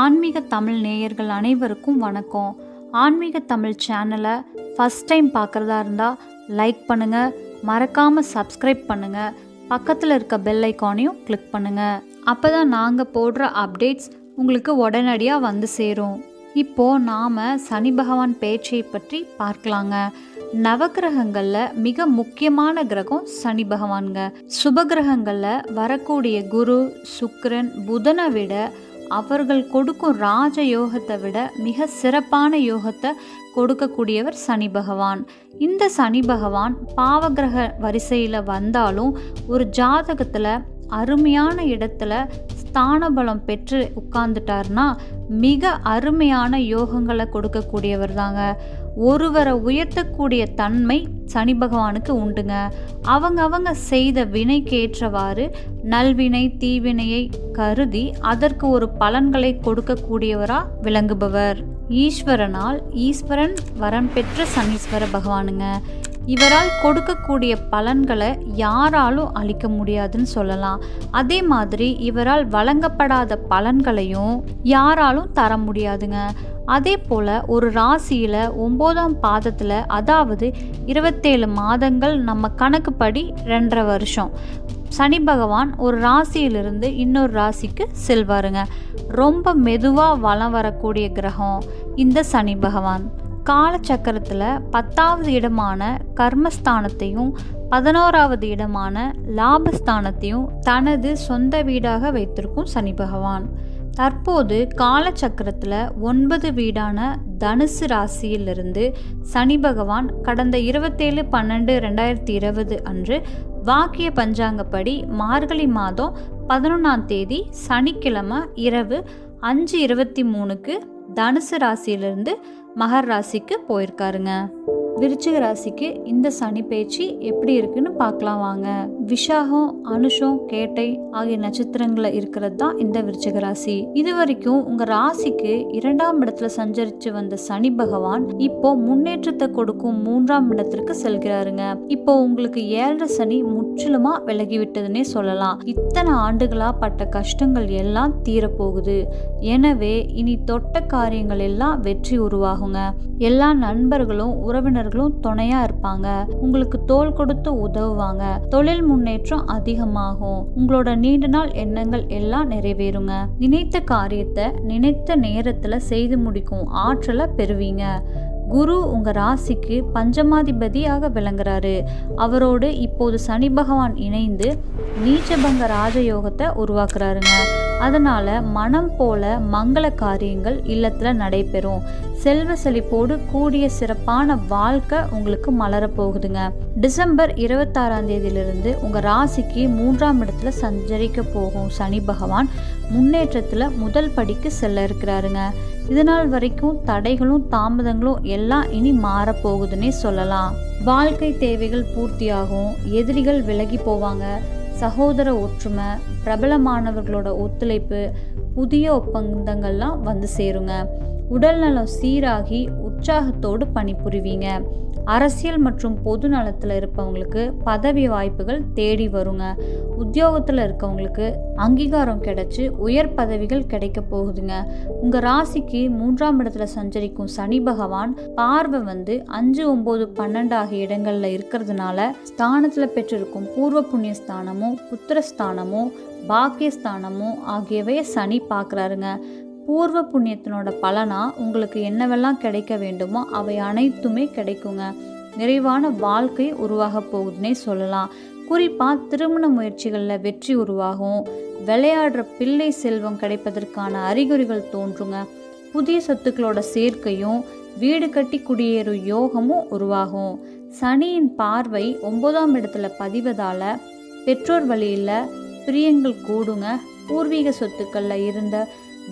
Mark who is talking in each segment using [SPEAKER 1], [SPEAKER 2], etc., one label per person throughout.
[SPEAKER 1] ஆன்மீக தமிழ் நேயர்கள் அனைவருக்கும் வணக்கம். ஆன்மீக தமிழ் சேனலை ஃபஸ்ட் டைம் பார்க்குறதா இருந்தால் லைக் பண்ணுங்கள் மறக்காமல் சப்ஸ்கிரைப் பண்ணுங்கள் பக்கத்தில் இருக்க பெல் ஐக்கானையும் கிளிக் பண்ணுங்கள் அப்போ தான் நாங்கள் போடுற அப்டேட்ஸ் உங்களுக்கு உடனடியாக வந்து சேரும். இப்போது நாம் சனி பகவான் பேச்சை பற்றி பார்க்கலாங்க. நவகிரகங்களில் மிக முக்கியமான கிரகம் சனி பகவான்ங்க. சுபகிரகங்களில் வரக்கூடிய குரு சுக்கிரன் புதனை விட அவர்கள் கொடுக்கும் ராஜ யோகத்தை விட மிக சிறப்பான யோகத்தை கொடுக்கக்கூடியவர் சனி பகவான். இந்த சனி பகவான் பாவகிரக வரிசையில் வந்தாலும் ஒரு ஜாதகத்தில் அருமையான இடத்துல ஸ்தான பலம் பெற்று உட்கார்ந்துட்டார்னா மிக அருமையான யோகங்களை கொடுக்கக்கூடியவர் தாங்க. ஒருவரை உயர்த்தக்கூடிய தன்மை சனி பகவானுக்கு உண்டுங்க. அவங்க அவங்க செய்த வினைக்கு ஏற்றவாறு நல்வினை தீவினையை கருதி அதற்கு ஒரு பலன்களை கொடுக்கக்கூடியவரா விளங்குபவர். ஈஸ்வரனால் ஈஸ்வரன் வரம் பெற்ற சனீஸ்வர பகவானுங்க. இவரால் கொடுக்கக்கூடிய பலன்களை யாராலும் அளிக்க முடியாதுன்னு சொல்லலாம். அதே மாதிரி இவரால் வழங்கப்படாத பலன்களையும் யாராலும் தர முடியாதுங்க. அதே போல் ஒரு ராசியில் ஒம்போதாம் பாதத்தில் அதாவது இருபத்தேழு மாதங்கள் நம்ம கணக்குப்படி ரெண்டரை வருஷம். சனி பகவான் ஒரு ராசியிலிருந்து இன்னொரு ராசிக்கு செல்வாருங்க. ரொம்ப மெதுவாக வலம் வரக்கூடிய கிரகம் இந்த சனி பகவான். காலச்சக்கரத்தில் பத்தாவது இடமான கர்மஸ்தானத்தையும் பதினோராவது இடமான லாபஸ்தானத்தையும் தனது சொந்த வீடாக வைத்திருக்கும் சனி பகவான். தற்போது காலச்சக்கரத்தில் ஒன்பது வீடான தனுசு ராசியிலிருந்து சனி பகவான் கடந்த இருபத்தேழு பன்னெண்டு ரெண்டாயிரத்தி இருபது அன்று வாக்கிய பஞ்சாங்கப்படி மார்கழி மாதம் பதினொன்றாம் தேதி சனிக்கிழமை இரவு அஞ்சு இருபத்தி மூணுக்கு தனுசு ராசியிலிருந்து மகர் ராசிக்கு போயிருக்காருங்க. விருச்சிக ராசிக்கு இந்த சனி பேச்சு எப்படி இருக்குன்னு பார்க்கலாம் வாங்க. விஷாகம் அனுஷம் கேட்டை ஆகிய நட்சத்திரங்களில் இருக்கிறது தான் இந்த விருச்சிக ராசி. இது வரைக்கும் உங்க ராசிக்கு இரண்டாம் இடத்துல சஞ்சரிச்சு வந்த சனி பகவான் இப்போ முன்னேற்றத்தை கொடுக்கும் மூன்றாம் இடத்திற்கு செல்கிறாருங்க. இப்போ உங்களுக்கு ஏழரை சனி முற்றிலுமா விலகிவிட்டதுன்னே சொல்லலாம். இத்தனை ஆண்டுகளா பட்ட கஷ்டங்கள் எல்லாம் தீரப்போகுது. எனவே இனி தொட்ட காரியங்கள் எல்லாம் வெற்றி உருவாகுங்க. எல்லா நண்பர்களும் உறவினர் உறவினர்களும் துணையா இருப்பாங்க. உங்களுக்கு தோல் கொடுத்து உதவுவாங்க. தொழில் முன்னேற்றம் அதிகமாகும். உங்களோட நீண்ட நாள் எண்ணங்கள் எல்லாம் நிறைவேறுங்க. நினைத்த காரியத்தை நினைத்த நேரத்துல செய்து முடிக்கும் ஆற்றலை பெறுவீங்க. குரு உங்க ராசிக்கு பஞ்சமாதிபதியாக விளங்குறாரு. அவரோடு இப்போது சனி பகவான் இணைந்து நீச்சபங்க ராஜயோகத்தை உருவாக்குறாருங்க. அதனால மனம் போல மங்கள காரியங்கள் இல்லத்துல நடைபெறும். செல்வ செழிப்போடு கூடிய சிறப்பான வாழ்க்கை உங்களுக்கு மலரப் போகுதுங்க. டிசம்பர் இருபத்தாறாம் தேதியிலிருந்து உங்க ராசிக்கு மூன்றாம் இடத்துல சஞ்சரிக்க போகும் சனி பகவான் முன்னேற்றத்துல முதல் படிக்கு செல்ல இருக்கிறாருங்க. இதனால் வரைக்கும் தடைகளும் தாமதங்களும் எல்லாம் இனி மாறப்போகுதுன்னே சொல்லலாம். வாழ்க்கை தேவைகள் பூர்த்தியாகும் எதிரிகள் விலகி போவாங்க சகோதர ஒற்றுமை பிரபலமானவர்களோட ஒத்துழைப்பு புதிய ஒப்பந்தங்கள்லாம் வந்து சேருங்க. உடல்நலம் சீராகி உற்சாகத்தோடு பணிபுரிவீங்க. அரசியல் மற்றும் பொது நலத்தில் இருப்பவங்களுக்கு பதவி வாய்ப்புகள் தேடி வருங்க. உத்தியோகத்தில் இருக்கவங்களுக்கு அங்கீகாரம் கிடைச்சி உயர் பதவிகள் கிடைக்க போகுதுங்க. உங்கள் ராசிக்கு மூன்றாம் இடத்துல சஞ்சரிக்கும் சனி பகவான் பார்வை வந்து அஞ்சு ஒம்பது பன்னெண்டு ஆகிய இடங்களில் இருக்கிறதுனால ஸ்தானத்தில் பெற்றிருக்கும் பூர்வ புண்ணிய ஸ்தானமும் புத்திரஸ்தானமும் பாக்கியஸ்தானமும் ஆகியவை சனி பார்க்குறாருங்க. பூர்வ புண்ணியத்தினோட பலனா உங்களுக்கு என்னவெல்லாம் கிடைக்க வேண்டுமோ அவை அனைத்துமே கிடைக்குங்க. நிறைவான வாழ்க்கை உருவாக போகுதுன்னே சொல்லலாம். குறிப்பாக திருமண முயற்சிகளில் வெற்றி உருவாகும். விளையாடுற பிள்ளை செல்வம் கிடைப்பதற்கான அறிகுறிகள் தோன்றுங்க. புதிய சொத்துக்களோட சேர்க்கையும் வீடு கட்டி குடியேறும் யோகமும் உருவாகும். சனியின் பார்வை ஒன்பதாம் இடத்துல பதிவதால பெற்றோர் வழியில் பிரியங்கள் கூடுங்க. பூர்வீக சொத்துக்களில் இருந்த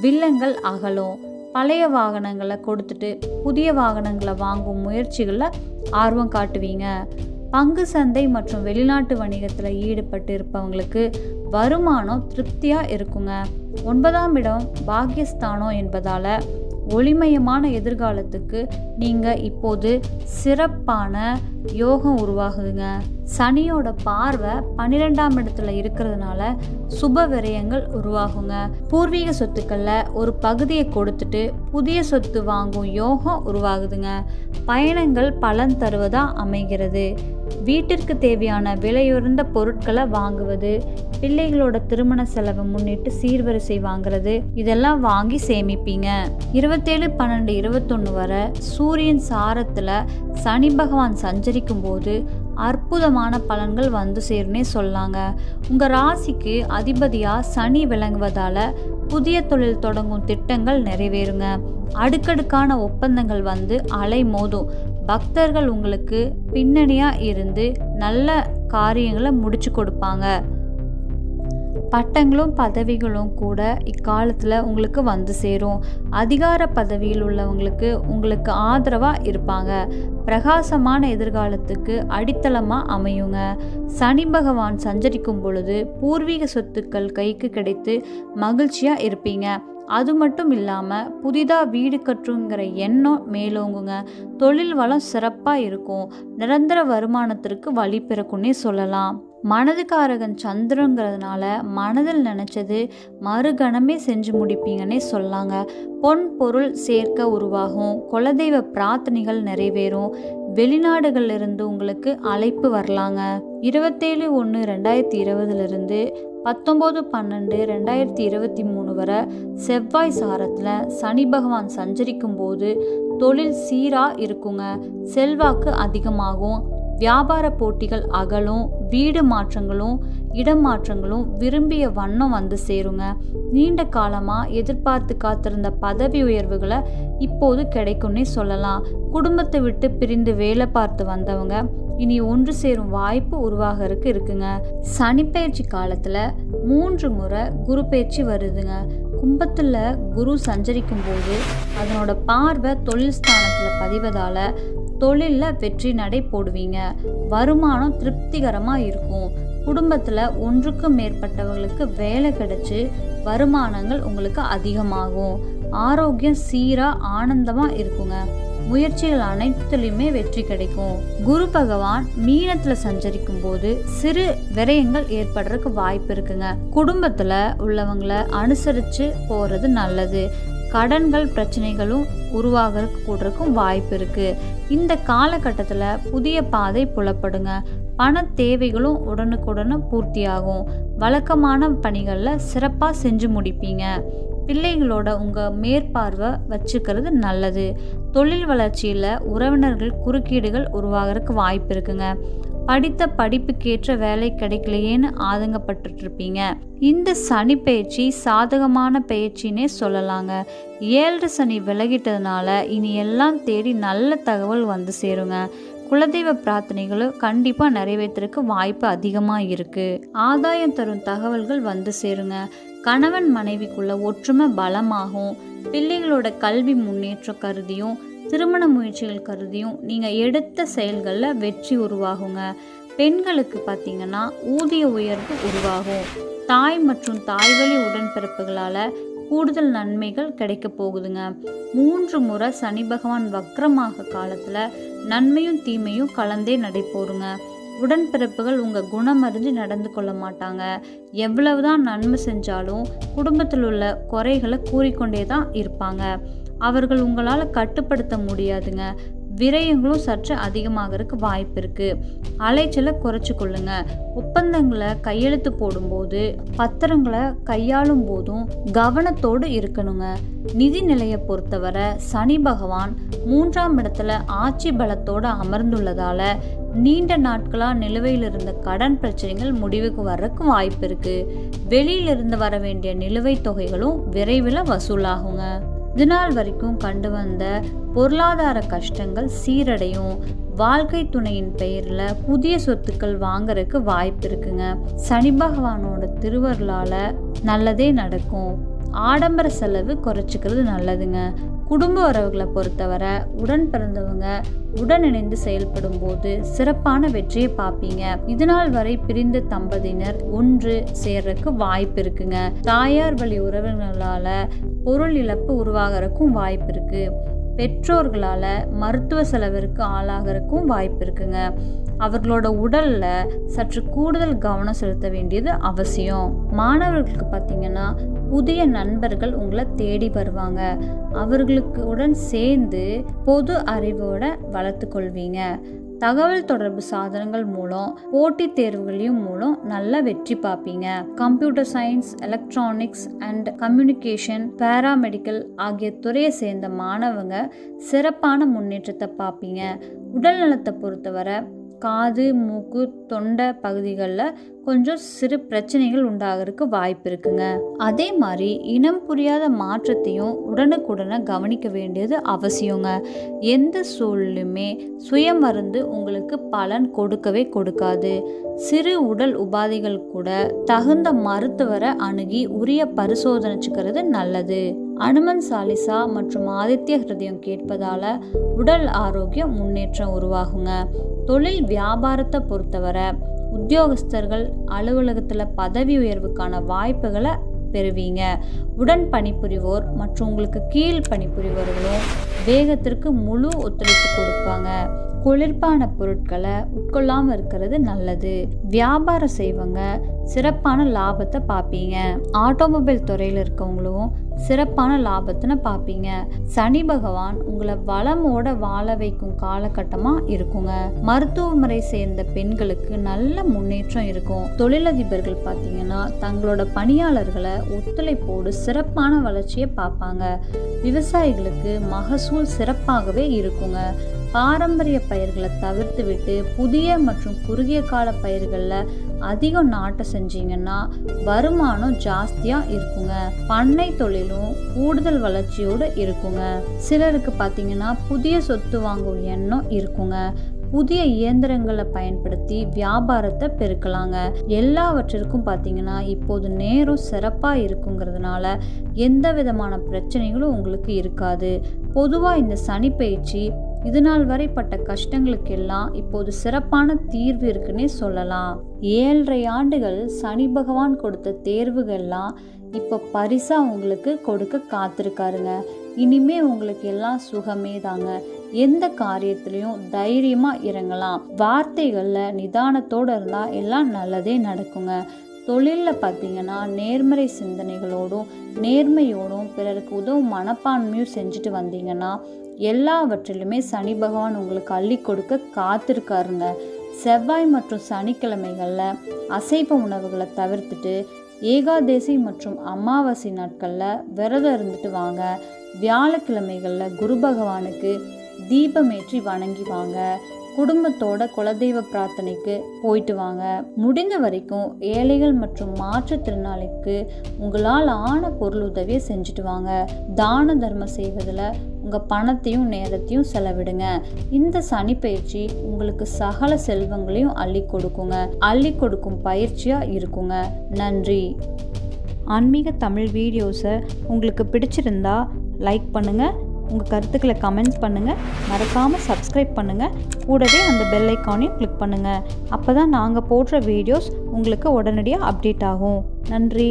[SPEAKER 1] வில்லங்கள் அகலும். பழைய வாகனங்களை கொடுத்துட்டு புதிய வாகனங்களை வாங்கும் முயற்சிகளில் ஆர்வம் காட்டுவீங்க. பங்கு சந்தை மற்றும் வெளிநாட்டு வணிகத்தில் ஈடுபட்டு இருப்பவங்களுக்கு வருமானம் திருப்தியாக இருக்குங்க. ஒன்பதாம் இடம் பாக்கியஸ்தானம் என்பதால் ஒளிமயமான எதிர்காலத்துக்கு நீங்கள் இப்போது சிறப்பான யோகம் உருவாகுதுங்க. சனியோட பார்வை பன்னிரெண்டாம் இடத்துல இருக்கிறதுனால சுப விரயங்கள் உருவாகுங்க. பூர்வீக சொத்துக்கள்ல ஒரு பகுதியை கொடுத்துட்டு புதிய சொத்து வாங்கும் யோகம் உருவாகுதுங்க. பயணங்கள் பலன் தருவதா அமைகிறது. வீட்டிற்கு தேவையான விலையுறந்த பொருட்களை வாங்குவது பிள்ளைகளோட திருமண செலவை முன்னிட்டு சீர்வரிசை வாங்குறது இதெல்லாம் வாங்கி சேமிப்பீங்க. இருபத்தேழு பன்னெண்டு இருபத்தொன்று வரை சூரியன் சாரத்தில் சனி பகவான் சஞ்சரிக்கும் போது அற்புதமான பலன்கள் வந்து சேருனே சொல்லாங்க. உங்கள் ராசிக்கு அதிபதியாக சனி விளங்குவதால் புதிய தொழில் தொடங்கும் திட்டங்கள் நிறைவேறுங்க. அடுக்கடுக்கான ஒப்பந்தங்கள் வந்து அலை மோதும் பக்தர்கள் உங்களுக்கு பின்னணியாக இருந்து நல்ல காரியங்களை முடிச்சு கொடுப்பாங்க. பட்டங்களும் பதவிகளும் கூட இக்காலத்தில் உங்களுக்கு வந்து சேரும். அதிகார பதவியில் உள்ளவங்களுக்கு உங்களுக்கு ஆதரவாக இருப்பாங்க. பிரகாசமான எதிர்காலத்துக்கு அடித்தளமாக அமையுங்க. சனி பகவான் சஞ்சரிக்கும் பொழுது பூர்வீக சொத்துக்கள் கைக்கு கிடைத்து மகிழ்ச்சியாக இருப்பீங்க. அது மட்டும் இல்லாமல் புதிதாக வீடு கட்டுங்கிற எண்ணம் மேலோங்குங்க. தொழில் வளம் சிறப்பாக இருக்கும். நிரந்தர வருமானத்திற்கு வழி பிறக்குன்னே சொல்லலாம். மனதுக்காரகன் சந்திரங்கிறதுனால மனதில் நினச்சது மறுகணமே செஞ்சு முடிப்பீங்கன்னே சொல்லாங்க. பொன் பொருள் சேர்க்க உருவாகும். குலதெய்வ பிரார்த்தனைகள் நிறைவேறும். வெளிநாடுகளிலிருந்து உங்களுக்கு அழைப்பு வரலாங்க. இருபத்தேழு ஒன்று ரெண்டாயிரத்தி இருபதுலேருந்து பத்தொம்போது பன்னெண்டு ரெண்டாயிரத்தி இருபத்தி மூணு வரை செவ்வாய் சாரத்தில் சனி பகவான் சஞ்சரிக்கும் போது தொழில் சீராக இருக்குங்க. செல்வாக்கு அதிகமாகும். வியாபார போட்டிகள் அகலும் வீடு மாற்றங்களும் இடம் மாற்றங்களும் விரும்பிய வண்ணம் வந்து சேருங்க. நீண்ட காலமாக எதிர்பார்த்து காத்திருந்த பதவி உயர்வுகளை இப்போது கிடைக்கும்னே சொல்லலாம். குடும்பத்தை விட்டு பிரிந்து வேலை பார்த்து வந்தவங்க இனி ஒன்று சேரும் வாய்ப்பு உருவாகிறதுக்கு இருக்குங்க. சனிப்பெயர்ச்சி காலத்தில் மூன்று முறை குரு பயிற்சி வருதுங்க. கும்பத்தில் குரு சஞ்சரிக்கும் போது அதனோட பார்வை தொழில் ஸ்தானத்தில் பதிவதால் தொழிலில் வெற்றி நடை போடுவீங்க. வருமானம் திருப்திகரமாக இருக்கும். குடும்பத்தில் ஒன்றுக்கும் மேற்பட்டவர்களுக்கு வேலை கிடைச்சி வருமானங்கள் உங்களுக்கு அதிகமாகும். ஆரோக்கியம் சீராக ஆனந்தமாக இருக்குங்க. முயற்சிகள் அனைத்துலையுமே வெற்றி கிடைக்கும். குரு பகவான் மீனத்துல சஞ்சரிக்கும் போது சிறு விரயங்கள் ஏற்படுறதுக்கு வாய்ப்பு இருக்குங்க. குடும்பத்துல உள்ளவங்களை அனுசரிச்சு போறது நல்லது. கடன்கள் பிரச்சனைகளும் உருவாகிறதுக்கு கூடுறதுக்கும் வாய்ப்பு இருக்குது இந்த காலகட்டத்தில் புதிய பாதை புலப்படுங்க. பண தேவைகளும் உடனுக்குடனே பூர்த்தியாகும். வழக்கமான பணிகளில் சிறப்பாக செஞ்சு முடிப்பீங்க. பிள்ளைகளோட உங்கள் மேற்பார்வை வச்சுக்கிறது நல்லது. தொழில் வளர்ச்சியில் உறவினர்கள் குறுக்கீடுகள் உருவாகிறதுக்கு வாய்ப்பு இருக்குங்க படித்த படிப்புக்கேற்ற வேலை கிடைக்கலையேன்னு ஆதங்கப்பட்டுட்டு இருப்பீங்க இந்த சனி பயிற்சி சாதகமான பயிற்சின்னே சொல்லலாங்க. ஏழரை சனி விலகிட்டதுனால இனி எல்லாம் தேடி நல்ல தகவல் வந்து சேருங்க. குலதெய்வ பிரார்த்தனைகளும் கண்டிப்பாக நிறைவேற்றுறதுக்கு வாய்ப்பு அதிகமாக இருக்குது ஆதாயம் தரும் தகவல்கள் வந்து சேருங்க. கணவன் மனைவிக்குள்ள ஒற்றுமை பலமாகும். பிள்ளைகளோட கல்வி முன்னேற்றம் கருதியும் திருமண முயற்சிகள் கருதியும் நீங்கள் எடுத்த செயல்களில் வெற்றி உருவாகுங்க. பெண்களுக்கு பார்த்தீங்கன்னா ஊதிய உயர்வு உருவாகும். தாய் மற்றும் தாய்வழி உடன்பிறப்புகளால் கூடுதல் நன்மைகள் கிடைக்க போகுதுங்க. மூன்று முறை சனி பகவான் வக்ரமாக காலத்தில் நன்மையும் தீமையும் கலந்தே நடைபோருங்க. உடன்பிறப்புகள் உங்கள் குணம் அறிஞ்சு நடந்து கொள்ள மாட்டாங்க. எவ்வளவுதான் நன்மை செஞ்சாலும் குடும்பத்தில் உள்ள குறைகளை கூறிக்கொண்டே தான் இருப்பாங்க. அவர்கள் உங்களால் கட்டுப்படுத்த முடியாதுங்க. விரயங்களும் சற்று அதிகமாகிறதுக்கு வாய்ப்பு இருக்குது அலைச்சலை குறைச்சிக்கொள்ளுங்க ஒப்பந்தங்களை கையெழுத்து போடும்போது பத்திரங்களை கையாளும் போதும் கவனத்தோடு இருக்கணுங்க. நிதி நிலையை பொறுத்தவரை சனி பகவான் மூன்றாம் இடத்துல ஆட்சி பலத்தோடு அமர்ந்துள்ளதால நீண்ட நாட்களாக நிலுவையில் இருந்த கடன் பிரச்சனைகள் முடிவுக்கு வர்றதுக்கு வாய்ப்பு இருக்குது வெளியிலிருந்து வர வேண்டிய நிலுவைத் தொகைகளும் விரைவில் வசூலாகுங்க. இதுநாள் வரைக்கும் கண்டு வந்த பொருளாதார கஷ்டங்கள் சீரடையும். வாழ்க்கை துணையின் பெயரில் புதிய சொத்துக்கள் வாங்கறதுக்கு வாய்ப்பு இருக்குங்க. சனி பகவானோட திருவருளால் நல்லதே நடக்கும். ஆடம்பர செலவு குறைச்சிக்கிறது நல்லதுங்க. குடும்ப உறவுகளை பொறுத்தவரை உடன் பிறந்தவங்க உடன் இணைந்து செயல்படும் போது சிறப்பான வெற்றியை பார்ப்பீங்க. இதனால் வரை பிரிந்த தம்பதியினர் ஒன்று சேர்றதுக்கு வாய்ப்பு இருக்குங்க. தாயார் வழி உறவினர்களால பொருள் இழப்பு உருவாகிறதுக்கும் வாய்ப்பு இருக்கு. பெற்றோர்களால் மருத்துவ செலவிற்கு ஆளாகிறதுக்கும் வாய்ப்பு இருக்குங்க. அவர்களோட உடலில் சற்று கூடுதல் கவனம் செலுத்த வேண்டியது அவசியம். மாணவர்களுக்கு பார்த்தீங்கன்னா புதிய நண்பர்கள் உங்களை தேடி வருவாங்க. அவர்களுக்கு உடன் சேர்ந்து பொது அறிவோட வளர்த்து கொள்வீங்க. தகவல் தொடர்பு சாதனங்கள் மூலம் போட்டித் தேர்வுகளையும் மூலம் நல்ல வெற்றி பார்ப்பீங்க. Computer science electronics and communication paramedical ஆகிய துறையை சேர்ந்த மாணவங்க சிறப்பான முன்னேற்றத்தை பார்ப்பீங்க. உடல் நலத்தை பொறுத்தவரை காது மூக்கு தொண்டை பகுதிகளில் கொஞ்சம் சிறு பிரச்சனைகள் உண்டாகிறதுக்கு வாய்ப்பு இருக்குங்க. அதே மாதிரி இனம் புரியாத மாற்றத்தையும் உடனுக்குடனே கவனிக்க வேண்டியது அவசியங்க. எந்த சூழலுமே சுயமருந்து உங்களுக்கு பலன் கொடுக்கவே கொடுக்காது. சிறு உடல் உபாதைகள் கூட தகுந்த மருத்துவரை அணுகி உரிய பரிசோதனைச்சுக்கிறது நல்லது. அனுமன் சாலிசா மற்றும் ஆதித்ய ஹிருதயம் கேட்பதால உடல் ஆரோக்கியம் முன்னேற்றம் உருவாகுங்க. தொழில் வியாபாரத்தை பொறுத்தவரை உத்தியோகஸ்தர்கள் அலுவலகத்தில் பதவி உயர்வுக்கான வாய்ப்புகளை பெறுவீங்க. உடன் பணிபுரிவோர் மற்றும் உங்களுக்கு கீழ் பணிபுரிவோர்களும் வேகத்திற்கு முழு ஒத்துழைப்பு கொடுப்பாங்க. குளிர்பான பொருட்களை உட்கொள்ளாமல் இருக்கிறது நல்லது. வியாபாரம் செய்வங்க சிறப்பான லாபத்தை பார்ப்பீங்க. ஆட்டோமொபைல் துறையில் இருக்கவங்களும் சிறப்பான லாபத்தின பார்ப்பீங்க சனி பகவான் உங்களை வளமோட வாழ வைக்கும் காலகட்டமாக இருக்குங்க. மருத்துவ முறை சேர்ந்த பெண்களுக்கு நல்ல முன்னேற்றம் இருக்கும். தொழிலதிபர்கள் பார்த்தீங்கன்னா தங்களோட பணியாளர்களை ஒத்துழைப்போடு சிறப்பான வளர்ச்சியை பார்ப்பாங்க விவசாயிகளுக்கு மகசூல் சிறப்பாகவே இருக்குங்க. பாரம்பரிய பயிர்களை தவிர்த்து விட்டு புதிய மற்றும் குறுகிய கால பயிர்களில் அதிகம் நாட்டை செஞ்சீங்கன்னா வருமானம் ஜாஸ்தியாக இருக்குங்க. பண்ணை தொழிலும் கூடுதல் வளர்ச்சியோடு இருக்குங்க. சிலருக்கு பார்த்தீங்கன்னா புதிய சொத்து வாங்கும் எண்ணம் இருக்குங்க. புதிய இயந்திரங்களை பயன்படுத்தி வியாபாரத்தை பெருக்கலாங்க. எல்லாவற்றிற்கும் பார்த்தீங்கன்னா இப்போது நேரம் சிறப்பாக இருக்குங்கிறதுனால எந்த விதமான பிரச்சனைகளும் உங்களுக்கு இருக்காது. பொதுவாக இந்த சனி பயிற்சி இது நாள் வரைப்பட்ட கஷ்டங்களுக்கெல்லாம் இப்போது சிறப்பான தீர்வு இருக்குன்னே சொல்லலாம். ஏழரை ஆண்டுகள் சனி பகவான் கொடுத்த தேர்வுகள்லாம் இப்போ பரிசா உங்களுக்கு கொடுக்க காத்திருக்காருங்க. இனிமே உங்களுக்கு எல்லாம் சுகமே தாங்க. எந்த காரியத்திலையும் தைரியமாக இறங்கலாம். வார்த்தைகளில் நிதானத்தோடு இருந்தால் எல்லாம் நல்லதே நடக்குங்க. தொழிலில் பார்த்தீங்கன்னா நேர்மறை சிந்தனைகளோடும் நேர்மையோடும் பிறருக்கு உதவும் மனப்பான்மையும் செஞ்சுட்டு வந்தீங்கன்னா எல்லாவற்றிலுமே சனி பகவான் உங்களுக்கு அள்ளி கொடுக்க காத்திருக்காருங்க. செவ்வாய் மற்றும் சனிக்கிழமைகளில் அசைவ உணவுகளை தவிர்த்துட்டு ஏகாதேசி மற்றும் அமாவாசை நாட்களில் விரதம் இருந்துட்டு வாங்க. வியாழக்கிழமைகளில் குரு பகவானுக்கு தீபமேற்றி வணங்கி வாங்க. குடும்பத்தோட குலதெய்வ பிரார்த்தனைக்கு போயிட்டு வாங்க. முடிந்த வரைக்கும் ஏழைகள் மற்றும் மாற்றுத்திறனாளிக்கு உங்களால் ஆன பொருள் உதவியை செஞ்சுட்டு வாங்க. தான தர்மம் செய்வதில் உங்கள் பணத்தையும் நேரத்தையும் செலவிடுங்க. இந்த சனி பயிற்சி உங்களுக்கு சகல செல்வங்களையும் அள்ளி கொடுக்குங்க. அள்ளி கொடுக்கும் பயிற்சியாக இருக்குங்க. நன்றி. ஆன்மீக தமிழ் வீடியோஸை உங்களுக்கு பிடிச்சிருந்தா லைக் பண்ணுங்கள் உங்கள் கருத்துக்களை கமெண்ட்ஸ் பண்ணுங்கள் மறக்காமல் சப்ஸ்கிரைப் பண்ணுங்கள் கூடவே அந்த பெல் ஐக்கானையும் கிளிக் பண்ணுங்கள் அப்போ தான் நாங்கள் போடுற வீடியோஸ் உங்களுக்கு உடனடியாக அப்டேட் ஆகும். நன்றி.